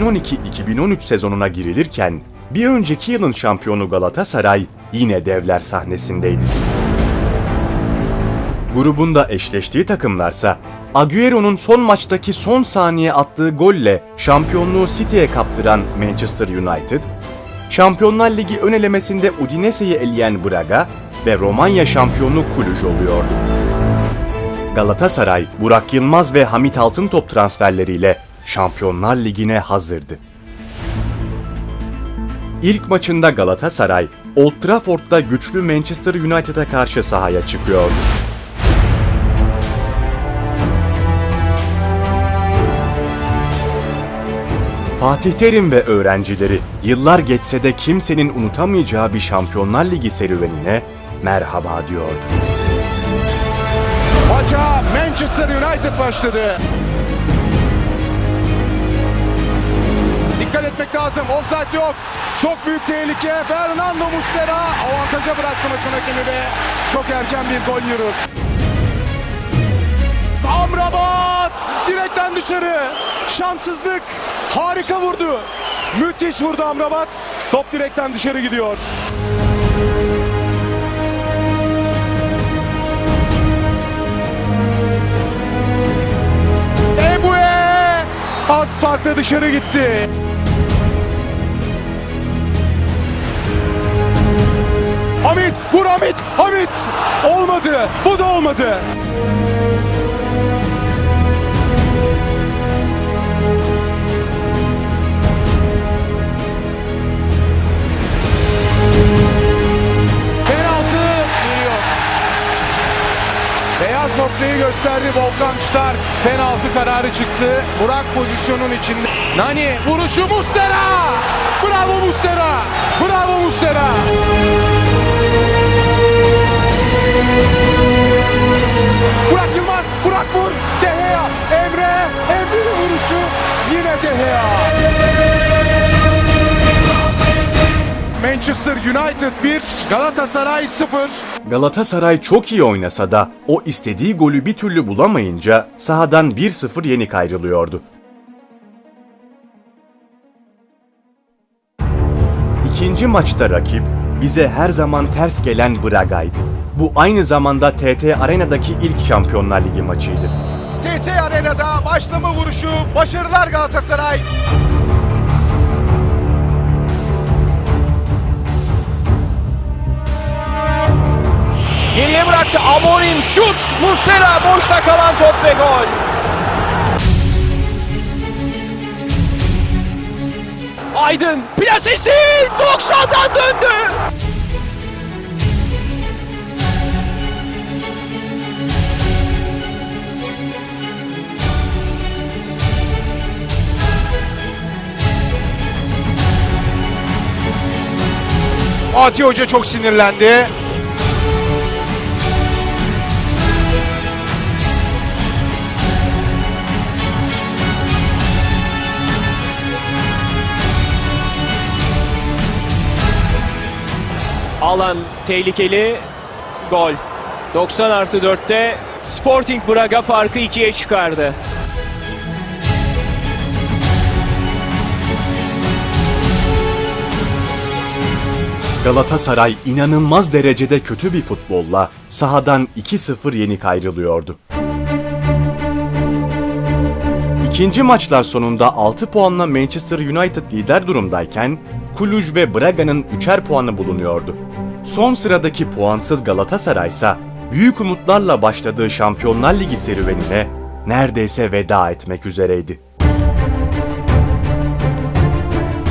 2012-2013 sezonuna girilirken bir önceki yılın şampiyonu Galatasaray yine devler sahnesindeydi. Grubunda eşleştiği takımlarsa Agüero'nun son maçtaki son saniye attığı golle şampiyonluğu City'ye kaptıran Manchester United, Şampiyonlar Ligi ön elemesinde Udinese'yi eleyen Braga ve Romanya şampiyonu Cluj oluyordu. Galatasaray, Burak Yılmaz ve Hamit Altıntop transferleriyle Şampiyonlar Ligi'ne hazırdı. İlk maçında Galatasaray, Old Trafford'da güçlü Manchester United'a karşı sahaya çıkıyordu. Fatih Terim ve öğrencileri yıllar geçse de kimsenin unutamayacağı bir Şampiyonlar Ligi serüvenine merhaba diyordu. Maça Manchester United başladı. Etmek lazım. Offside yok. Çok büyük tehlike. Fernando Muslera avantaja bıraktı maçın hakemi ve çok erken bir gol yiyoruz. Amrabat direkten dışarı. Şanssızlık. Harika vurdu. Müthiş vurdu Amrabat. Top direkten dışarı gidiyor. Az farkla dışarı gitti. Hamit, vur Hamit, Hamit! Olmadı, bu da olmadı. Beyaz noktayı gösterdi Volkan Stark. Penaltı kararı çıktı. Burak pozisyonun içinde. Nani vuruşu Mustera. Bravo Mustera. Bravo Mustera. Burak Yılmaz. Burak vur. De Gea. Emre. Emre'nin vuruşu. Yine De Gea. Manchester United 1, Galatasaray 0. Galatasaray çok iyi oynasa da o istediği golü bir türlü bulamayınca sahadan 1-0 yenik ayrılıyordu. İkinci maçta rakip bize her zaman ters gelen Braga'ydı. Bu aynı zamanda TT Arena'daki ilk Şampiyonlar Ligi maçıydı. TT Arena'da başlama vuruşu. Başarılar Galatasaray. Geriye bıraktı Amorim şut. Muslera boşta kalan top ve gol. Aydın plasesi 90'dan döndü. Fatih Hoca çok sinirlendi. Alan tehlikeli. Gol. 90 artı 4'te Sporting Braga farkı 2'ye çıkardı. Galatasaray inanılmaz derecede kötü bir futbolla sahadan 2-0 yenik ayrılıyordu. İkinci maçlar sonunda 6 puanla Manchester United lider durumdayken Cluj ve Braga'nın 3'er puanı bulunuyordu. Son sıradaki puansız Galatasaray ise büyük umutlarla başladığı Şampiyonlar Ligi serüvenine neredeyse veda etmek üzereydi.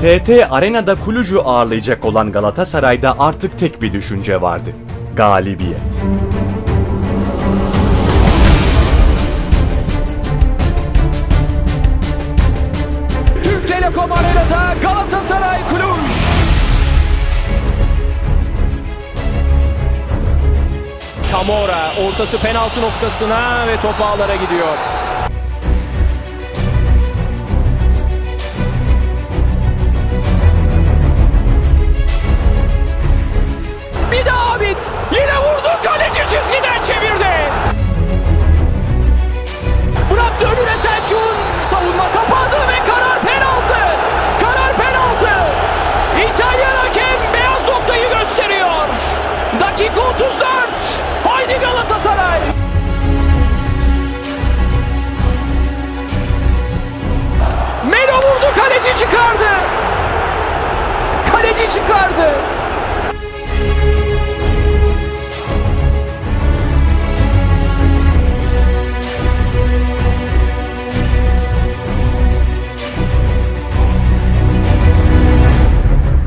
TT Arena'da Kuluj'u ağırlayacak olan Galatasaray'da artık tek bir düşünce vardı. Galibiyet. Türk Telekom Arena'da Galatasaray Cluj. Camora ortası penaltı noktasına ve top ağlara gidiyor. Kaleci çıkardı. Kaleci çıkardı.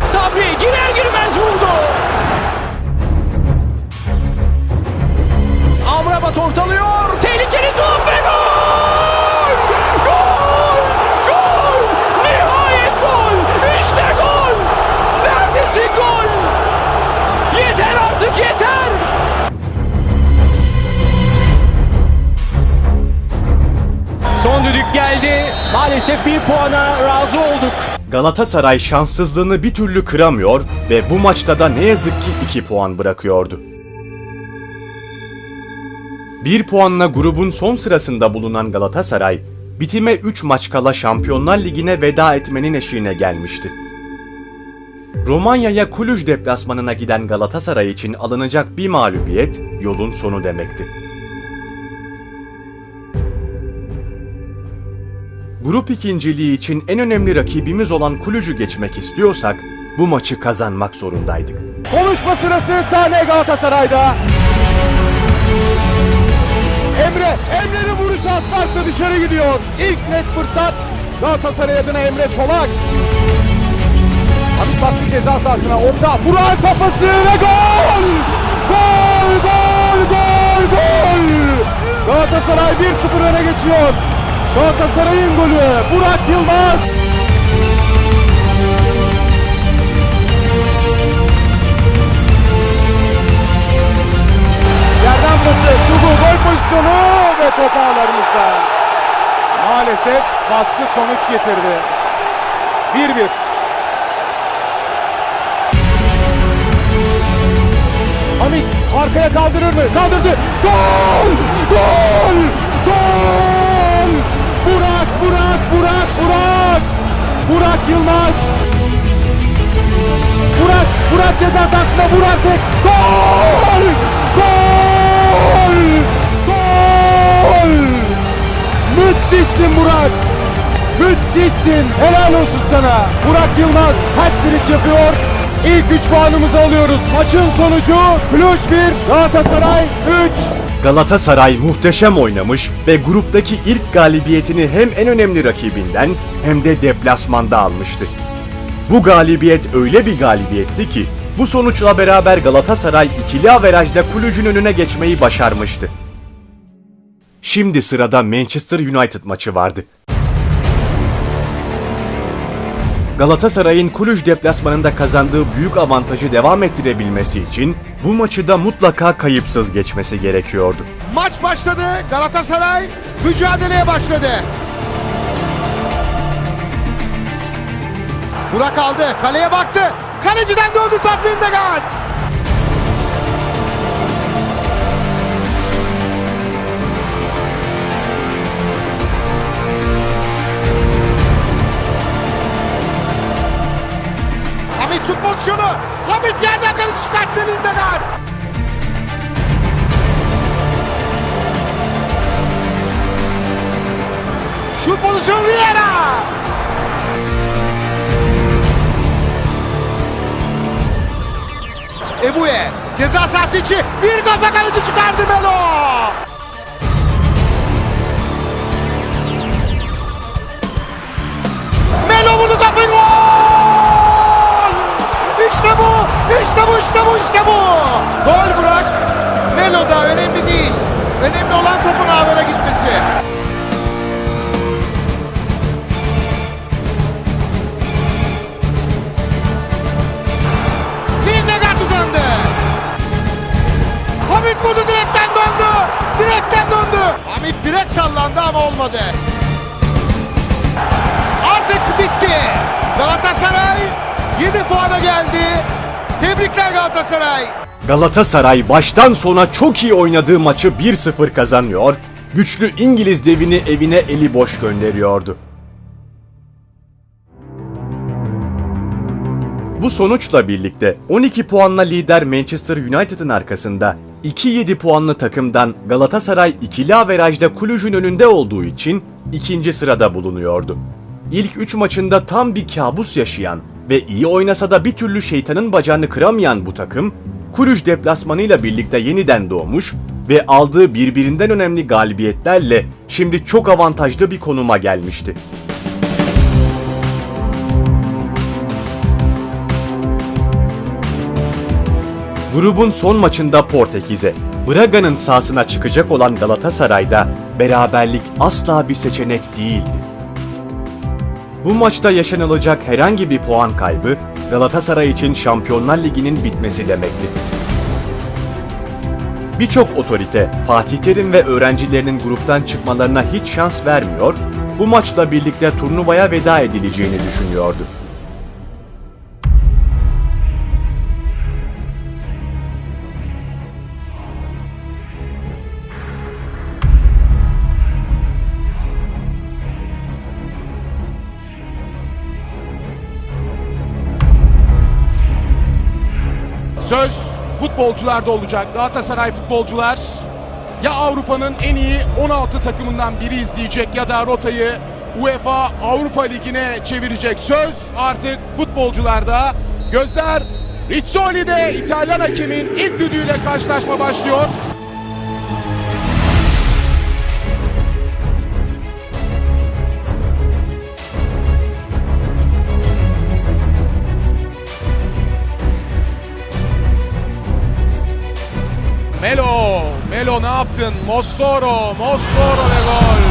Sabri girer girmez vurdu. Amrabat ortalıyor. Tehlikeli top. Galatasaray şanssızlığını bir türlü kıramıyor ve bu maçta da ne yazık ki 2 puan bırakıyordu. Bir puanla grubun son sırasında bulunan Galatasaray, bitime 3 maç kala Şampiyonlar Ligi'ne veda etmenin eşiğine gelmişti. Romanya'ya Kuluj deplasmanına giden Galatasaray için alınacak bir mağlubiyet yolun sonu demekti. Grup ikinciliği için en önemli rakibimiz olan Kuluj'u geçmek istiyorsak bu maçı kazanmak zorundaydık. Konuşma sırası sahne Galatasaray'da. Emre, Emre'nin vuruşu asfaltla dışarı gidiyor. İlk net fırsat Galatasaray adına Emre Çolak. Hamit baktı ceza sahasına orta. Burak'ın kafası ve gol! Gol, gol, gol, gol! Galatasaray 1-0 öne geçiyor. Galatasaray'ın golü Burak Yılmaz. Yerden pası, Şubu gol pozisyonu ve top ağlarımızda. Maalesef baskı sonuç getirdi. 1-1. Hamit arkaya kaldırır mı? Kaldırdı. Gol! Gol! Gol! Burak, Burak, Burak, Burak! Burak Yılmaz! Burak, Burak ceza sahasında vur artık. Gol! Gol! Gol! Müthişsin Burak. Müthişsin. Helal olsun sana. Burak Yılmaz hat-trick yapıyor. İlk 3 puanımızı alıyoruz. Maçın sonucu Cluj 1, Galatasaray 3. Galatasaray muhteşem oynamış ve gruptaki ilk galibiyetini hem en önemli rakibinden hem de deplasmanda almıştı. Bu galibiyet öyle bir galibiyetti ki bu sonuçla beraber Galatasaray ikili averajda Kulüc'ün önüne geçmeyi başarmıştı. Şimdi sırada Manchester United maçı vardı. Galatasaray'ın Kulüc deplasmanında kazandığı büyük avantajı devam ettirebilmesi için bu maçı da mutlaka kayıpsız geçmesi gerekiyordu. Maç başladı. Galatasaray mücadeleye başladı. Burak aldı. Kaleye baktı. Kaleciden döndü top Lindegaard. Şut pozisyonu. Hamit yerden kaleci çıkarttı Lindegaard. Şut pozisyonu Riera. Ebuye ceza sahası içi bir kafa kaleci çıkardı Melo. Melo vurdu kafayı gol! Bu, işte bu, işte bu. Gol Burak. Melo da önemli değil. Önemli olan topun ağlara gitmesi. Lindegaard uzandı. Hamit vurdu direkten döndü. Direkten döndü. Hamit direkt sallandı ama olmadı. Artık bitti. Galatasaray 7 puana geldi. Tebrikler Galatasaray. Galatasaray baştan sona çok iyi oynadığı maçı 1-0 kazanıyor, güçlü İngiliz devini evine eli boş gönderiyordu. Bu sonuçla birlikte 12 puanla lider Manchester United'ın arkasında 2-7 puanlı takımdan Galatasaray ikili averajda Kulüc'ün önünde olduğu için ikinci sırada bulunuyordu. İlk 3 maçında tam bir kabus yaşayan ve iyi oynasa da bir türlü şeytanın bacağını kıramayan bu takım, Kulüj deplasmanıyla birlikte yeniden doğmuş ve aldığı birbirinden önemli galibiyetlerle şimdi çok avantajlı bir konuma gelmişti. Grubun son maçında Portekiz'e, Braga'nın sahasına çıkacak olan Galatasaray'da beraberlik asla bir seçenek değildi. Bu maçta yaşanılacak herhangi bir puan kaybı Galatasaray için Şampiyonlar Ligi'nin bitmesi demekti. Birçok otorite Fatih Terim ve öğrencilerinin gruptan çıkmalarına hiç şans vermiyor, bu maçla birlikte turnuvaya veda edileceğini düşünüyordu. Futbolcularda olacak. Galatasaray futbolcular ya Avrupa'nın en iyi 16 takımından biri izleyecek ya da rotayı UEFA Avrupa Ligi'ne çevirecek. Söz artık futbolcularda. Gözler Rizzoli'de İtalyan hakemin ilk düdüğüyle karşılaşma başlıyor. Melo, ne yaptın? Mossoro, Mossoro ve gol.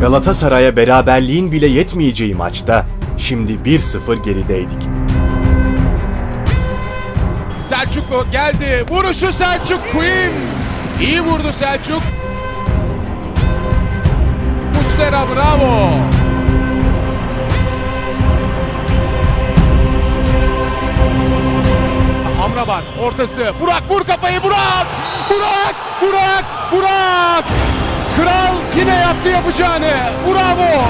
Galatasaray'a beraberliğin bile yetmeyeceği maçta şimdi 1-0 gerideydik. Selçuk geldi. Vuruşu Selçuk Queen. İyi vurdu Selçuk. Muslera bravo. Ortası. Burak vur kafayı Burak. Burak, Burak, Burak. Kral yine yaptı yapacağını. Bravo.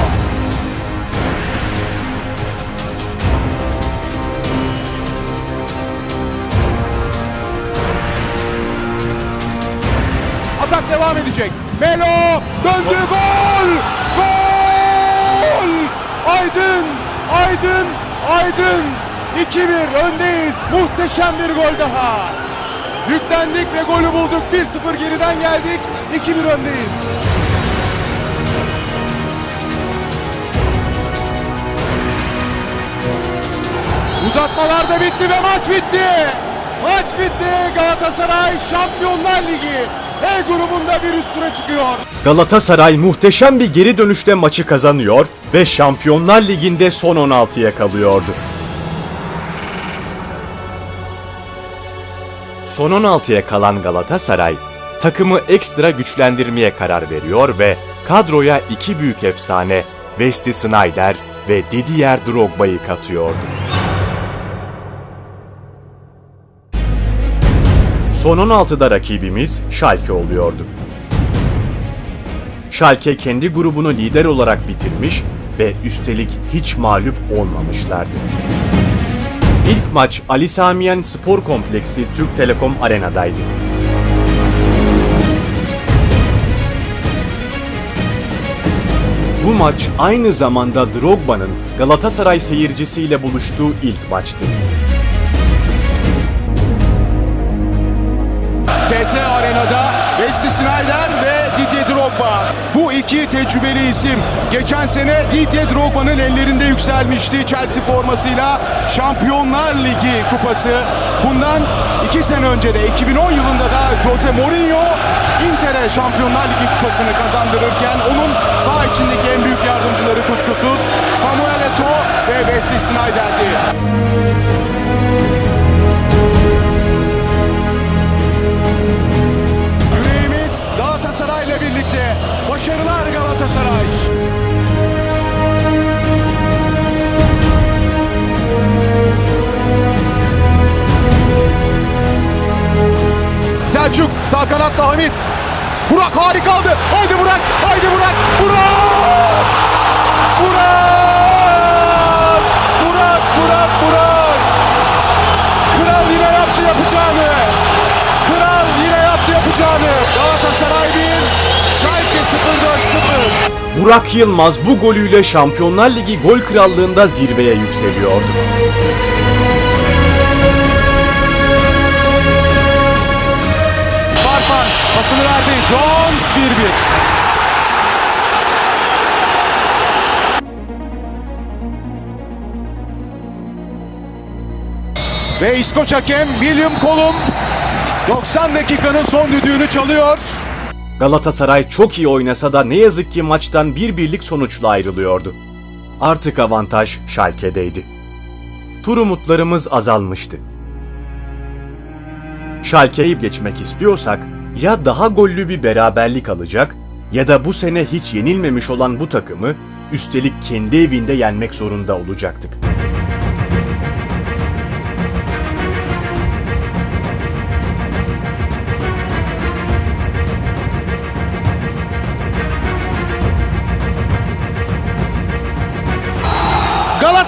Atak devam edecek. Melo döndü gol! Gol! Aydın! Aydın! Aydın! 2-1 öndeyiz. Muhteşem bir gol daha. Yüklendik ve golü bulduk. 1-0 geriden geldik. 2-1 öndeyiz. Uzatmalar da bitti ve maç bitti. Maç bitti. Galatasaray Şampiyonlar Ligi E grubunda bir üstüne çıkıyor. Galatasaray muhteşem bir geri dönüşle maçı kazanıyor ve Şampiyonlar Ligi'nde son 16'ya kalıyordu. Son 16'ya kalan Galatasaray, takımı ekstra güçlendirmeye karar veriyor ve kadroya iki büyük efsane Wesley Sneijder ve Didier Drogba'yı katıyordu. Son 16'da rakibimiz Schalke oluyordu. Schalke kendi grubunu lider olarak bitirmiş ve üstelik hiç mağlup olmamışlardı. İlk maç Ali Samiyen Spor Kompleksi Türk Telekom Arena'daydı. Bu maç aynı zamanda Drogba'nın Galatasaray seyircisiyle buluştuğu ilk maçtı. TT Wesley Sneijder ve Didier Drogba. Bu iki tecrübeli isim geçen sene Didier Drogba'nın ellerinde yükselmişti Chelsea formasıyla Şampiyonlar Ligi kupası. Bundan iki sene önce de 2010 yılında da Jose Mourinho Inter'e Şampiyonlar Ligi kupasını kazandırırken onun sağ içindeki en büyük yardımcıları kuşkusuz Samuel Eto'o ve Wesley Sneijder'di. Galatasaray. Selçuk sağ kanatta Hamit. Burak harikaldı. Haydi Burak. Haydi Burak. Burak! Burak! Burak, Burak, Burak! Kral yine yaptı yapacağını. Kral yine yaptı yapacağını. Galatasaray Burak Yılmaz bu golüyle Şampiyonlar Ligi gol krallığında zirveye yükseliyordu. Farfan pasını verdi. Jones 1-1. Ve İskoç hakem William Colum 90 dakikanın son düdüğünü çalıyor. Galatasaray çok iyi oynasa da ne yazık ki maçtan bir birlik sonuçla ayrılıyordu. Artık avantaj Schalke'deydi. Tur umutlarımız azalmıştı. Schalke'yi geçmek istiyorsak ya daha gollü bir beraberlik alacak ya da bu sene hiç yenilmemiş olan bu takımı üstelik kendi evinde yenmek zorunda olacaktık.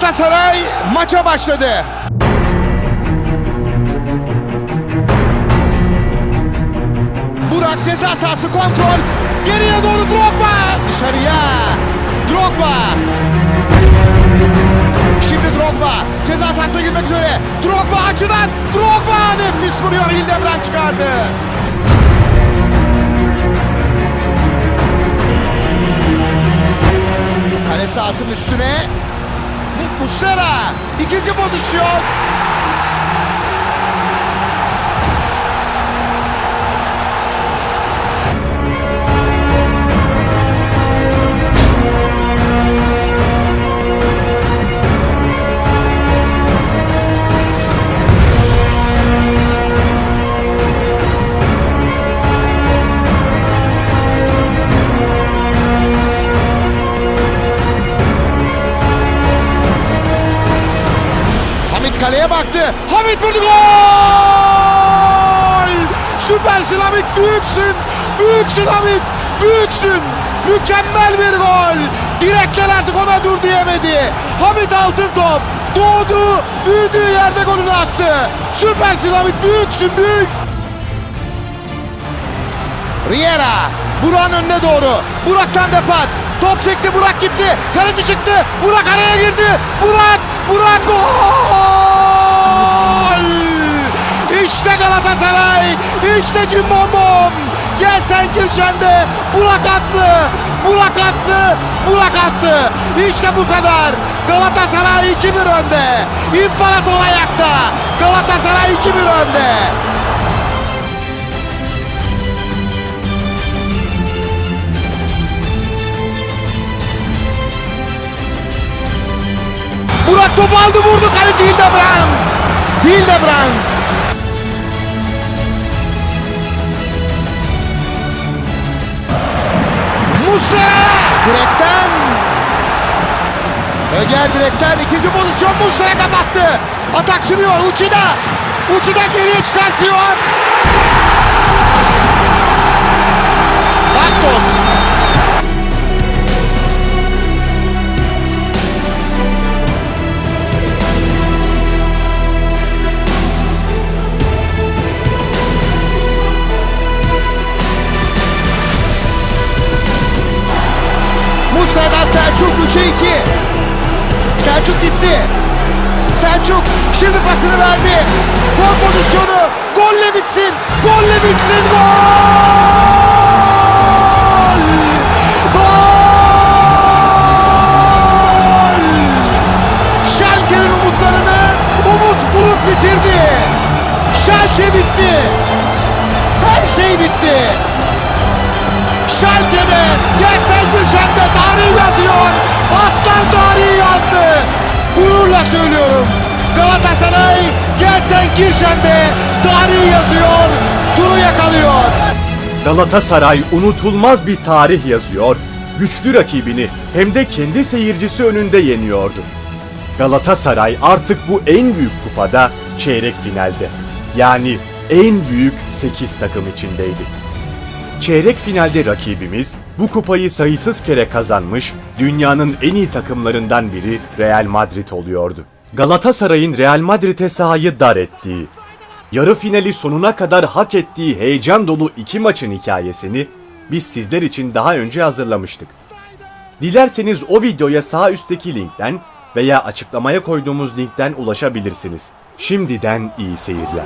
Galatasaray maça başladı. Burak ceza sahası kontrol. Geriye doğru Drogba. Dışarıya. Drogba. Şimdi Drogba. Ceza sahasına girmek üzere. Drogba açıdan. Drogba nefis vuruyor. Hildebrand çıkardı. Kale sahasının üstüne. Muslera. ikinci pozisyon. Artık ona dur diyemedi. Hamit altın top. Doğdu. Büyüdüğü yerde golünü attı. Süpersin Hamit. Büyüksün büyük. Riera. Burak'ın önüne doğru. Burak'tan depar. Top sekti Burak gitti. Kaleci çıktı. Burak araya girdi. Burak. Burak gol. İşte Galatasaray. İşte Cimbom Gel sen Kirşen'de. Burak attı. Burak attı. Burak attı. İşte bu kadar. Galatasaray 2-1 önde. İmparator ayakta. Galatasaray 2-1 önde. Burak topu aldı vurdu kaleci Hildebrand. Hildebrand. Muslera direkten. Öger direkten ikinci pozisyon Muslera kapattı. Atak sürüyor Uçida. Uçida geriye çıkartıyor. Bastos. 3'e 2. Selçuk gitti. Selçuk şimdi pasını verdi. Gol pozisyonu. Golle bitsin. Golle bitsin. Gol! Gol! Schalke'nin umutlarını Umut Bulut bitirdi. Schalke bitti. Her şey bitti. Gururla söylüyorum. Galatasaray Gelsenkirchen'de tarih yazıyor. Turu yakalıyor. Galatasaray unutulmaz bir tarih yazıyor, güçlü rakibini hem de kendi seyircisi önünde yeniyordu. Galatasaray artık bu en büyük kupada çeyrek finalde. Yani en büyük 8 takım içindeydi. Çeyrek finalde rakibimiz bu kupayı sayısız kere kazanmış dünyanın en iyi takımlarından biri Real Madrid oluyordu. Galatasaray'ın Real Madrid'e sahayı dar ettiği, yarı finali sonuna kadar hak ettiği heyecan dolu iki maçın hikayesini biz sizler için daha önce hazırlamıştık. Dilerseniz o videoya sağ üstteki linkten veya açıklamaya koyduğumuz linkten ulaşabilirsiniz. Şimdiden iyi seyirler.